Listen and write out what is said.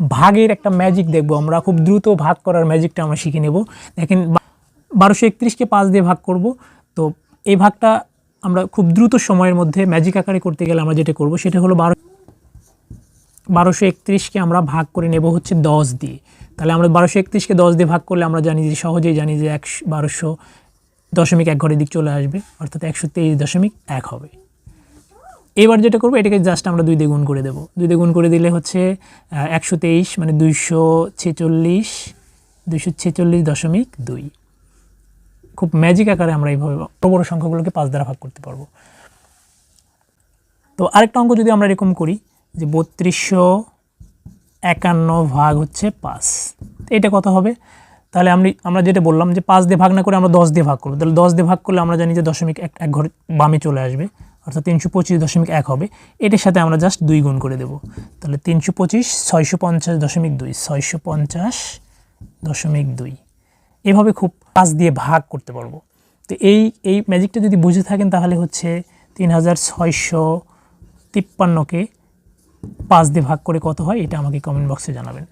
ভাগের একটা ম্যাজিক দেখব আমরা। খুব দ্রুত ভাগ করার ম্যাজিকটা আমরা শিখে নেব। দেখেন বারোশো একত্রিশকে পাঁচ দিয়ে ভাগ করব। তো এই ভাগটা আমরা খুব দ্রুত সময়ের মধ্যে ম্যাজিক আকারে করতে গেলে আমরা যেটা করব, সেটা হলো বারো বারোশো একত্রিশকে আমরা ভাগ করে নেব হচ্ছে দশ দিয়ে। তাহলে আমরা বারোশো একত্রিশকে দশ দিয়ে ভাগ করলে আমরা জানি যে সহজেই জানি যে একশো বারোশো দশমিক এক ঘরের দিক চলে আসবে, অর্থাৎ একশো তেইশ দশমিক এক হবে। এবার যেটা করব, এটাকে জাস্ট আমরা দুই দিয়ে গুণ করে দেবো। দুই দিয়ে গুণ করে দিলে হচ্ছে একশো তেইশ মানে দুইশো ছেচল্লিশ দুইশো ছেচল্লিশ দশমিক দুই। খুব ম্যাজিক আকারে আমরা এইভাবে বড় বড় সংখ্যাগুলোকে পাঁচ দ্বারা ভাগ করতে পারব। তো আরেকটা অঙ্ক যদি আমরা এরকম করি, যে বত্রিশশো একান্ন ভাগ হচ্ছে পাঁচ। এটা কত হবে? তাহলে আমি, আমরা যেটা বললাম যে পাঁচ দিয়ে ভাগ না করে আমরা দশ দিয়ে ভাগ করব। তাহলে দশ দিয়ে ভাগ করলে আমরা জানি যে দশমিক এক এক ঘর বামে চলে আসবে। অর্থাৎ তিনশো পঁচিশ দশমিক এক হবে। এটার সাথে আমরা জাস্ট দুই গুণ করে দেবো। তাহলে তিনশো পঁচিশ, ছয়শো পঞ্চাশ দশমিক দুই, ছয়শো পঞ্চাশ দশমিক দুই। এভাবে খুব পাঁচ দিয়ে ভাগ করতে পারব। তো এই এই ম্যাজিকটা যদি বুঝে থাকেন, তাহলে হচ্ছে তিন হাজার ছয়শো তিপ্পান্নকে পাঁচ দিয়ে ভাগ করে কত হয়, এটা আমাকে কমেন্ট বক্সে জানাবেন।